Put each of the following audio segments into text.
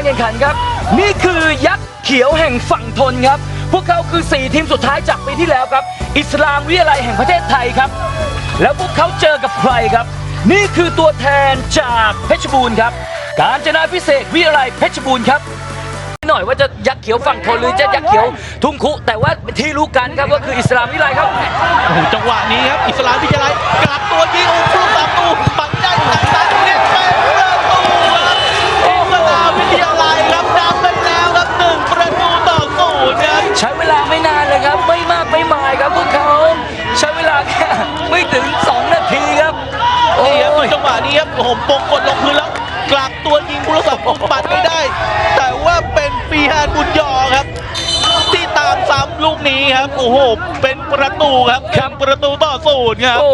การแข่งขันครับ นี่คือยักษ์เขียวแห่งฝั่งทนครับ พวกเขาคือ 4 ทีมสุดท้ายจากปีที่แล้วครับ อิสลามวิทยาลัยแห่งประเทศไทยครับ แล้วพวกเขาเจอกับใครครับ นี่คือตัวแทนจากเพชรบูรณ์ครับ การจนาพิเศษวิทยาลัยเพชรบูรณ์ครับหน่อยว่าจะยักษ์เขียวฝั่งทนหรือจะยักษ์เขียวทุ่งคุ แต่ว่าที่รู้กันครับก็คืออิสลามวิทยาลัยครับโอ้โหจังหวะนี้ครับ อิสลามวิทยาลัยกลับตัวยิงโอ้โหประตูปังได้ตัดตัดเน็ ถึง 2 นาทีครับโอ้นี่ครับยจังหวะนี้ครับโอ้โหปงกดลงพื้นแล้วกลับตัวยิงบุรศักดิ์ปัดไม่ได้ แต่ว่าเป็นปีฮานบุญยอครับ ที่ตามซ้ำลูกนี้ครับโอ้โหเป็นประตูครับทำประตูต่อศูนย์ครับโอ้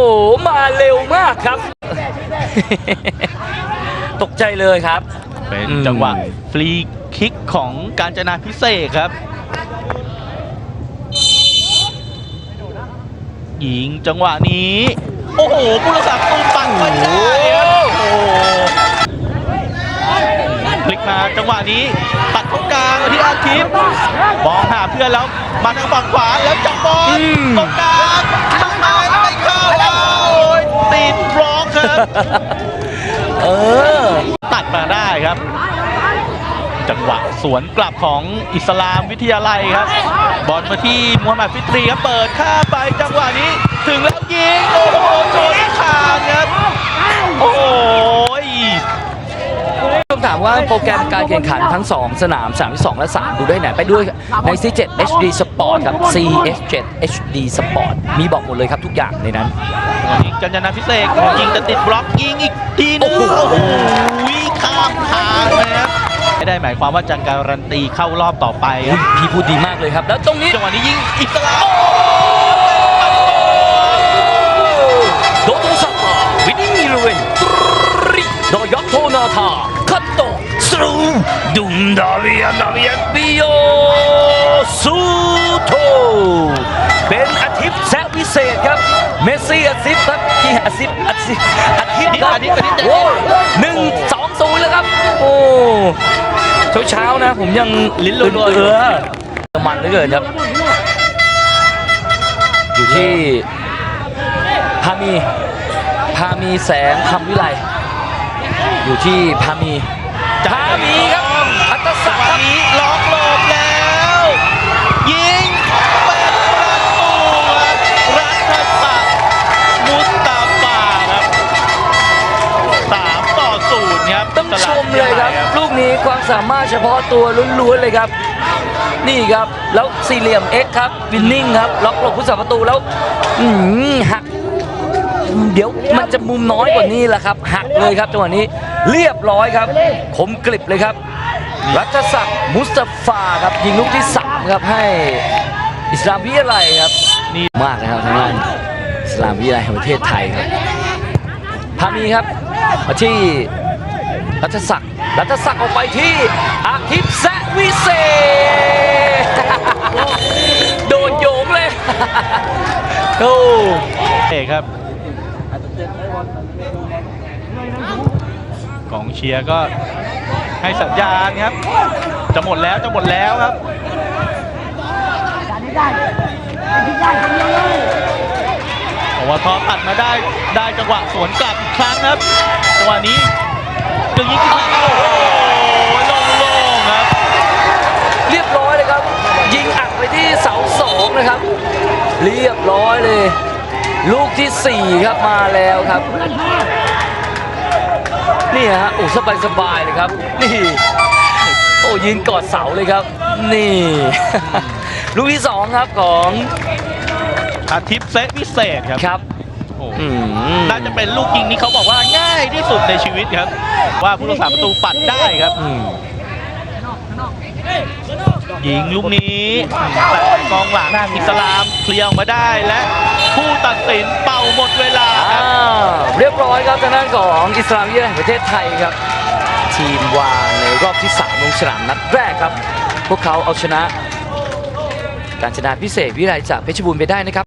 มาเร็วมากครับ ตกใจเลยครับ เป็นอืมจังหวะฟรีคิกของการจนาพิเศษครับ ยิงจังหวะนี้ โอ้โหบุรศักดิ์ตูมปังไม่ได้ครับโอ้โหพลิกมาจังหวะนี้ ตัดตรงกลางมาที่อาทิตย์มองหาเพื่อนแล้วมาทางฝั่งขวาแล้วจับบอลอืมตรงกลาง สวนกลับของอิสลามวิทยาลัยครับ บอลมาที่มูฮัมหมัดฟิตรีครับเปิดข้ามไปจังหวะนี้ ถึงแล้วยิง โอ้โหชนคานครับโอ้ยต้องถามว่าโปรแกรมการแข่งขันทั้ง 2 สนาม 3 2 และ 3 ดูได้ไหน ไปด้วยใน C7 HD Sport ครับ CS7 HD Sport มีบอกหมดเลยครับทุกอย่างในนั้นวันนี้กัญญนาพิเศษยิงจะติดบล็อกยิงอีกทีนึงโอ้โอ้โหโหข้ามทางนะครับไม่ได้ หมายความว่าจะการันตีเข้ารอบต่อไปคอุ๊รับยพี่พูดดีมากเลยครับ แล้วตรงนี้จังหวะนี้ยิงอิสลามโดโตซัปาวินิมิรุเวนตริโดยอโทนาธาคัตโตสรูดุมดาเวียนาเวียปิโยซูโตเป็นอาทิตย์แซะวิเศษครับ เมสซี่อาทิตย์ครับที่อาทิตย์อาทิตย์อาทิตย์ครับอาทิตย์อาทิตย์โอ้หนึ่ง เช้าเช้าๆนะ ผมยังลิ้นรัวๆเออมันเหลือเกินครับ อยู่ที่พามีพามีแสงคำวิไลอยู่ที่พามีพามีครับอัตศักดิ์ครับนี้ล็อกหลบ นี้ความสามารถเฉพาะตัวล้วนๆเลยครับ นี่ครับแล้วสี่เหลี่ยม X ครับวินนิ่งครับล็อกหลบผู้สาประตูแล้วหักเดี๋ยวมันจะมุมน้อยกว่านี้แหละครับหักเลยครับจังหวะนี้เรียบร้อยครับคมกริบเลยครับ รัชศักดิ์มุสตาฟาครับยิงลูกที่สามครับให้อิสลามวิทยาลัยครับนี่มากนะครับทางด้านอิสลามวิทยาลัยแห่งประเทศไทยครับพามีครับมาที่ รัชศักดิ์รัชศักดิ์ออกไปที่อาทิตย์แซะวิเศษ โดนโยงเลยโอ้เอกครับกองเชียร์ก็ให้สัญญาณครับ จะหมดแล้วจะหมดแล้วครับโอว่าพอตัดมาได้ได้จังหวะสวนกลับอีกครั้งครับจังหวะนี้จะยิงขึ้นมาโอ้โหโล่งๆครับ เรียบร้อยเลยครับ ยิงอัดไปที่เสาสองนะครับ เรียบร้อยเลย ลูกที่สี่ครับมาแล้วครับ นี่ฮะโอ้สบายสบายๆเลยครับ นี่ โอ้ยืนกอดเสาเลยครับ นี่ ลูกที่สองครับของอาทิตย์เซตพิเศษครับครับโอ้อืมน่าจะเป็นลูกยิงที่เขาบอกว่าง่ายที่สุดในชีวิตครับ ว่าผู้รักษาประตูปัดได้ครับอืมยิงลูกนี้แต่ กองหลังอิสลามเคลียร์ออกมาได้และผู้ตัดสินเป่าหมดเวลาครับอ้าวเรียบร้อยครับทางด้านของอิสลามวิทยาลัยแห่งประเทศไทยครับ ทีมวางในรอบที่3ลงสนามนัดแรกครับ พวกเขาเอาชนะ การชนะพิเศษวิไลจากเพชรบูรณ์ไปได้นะครับ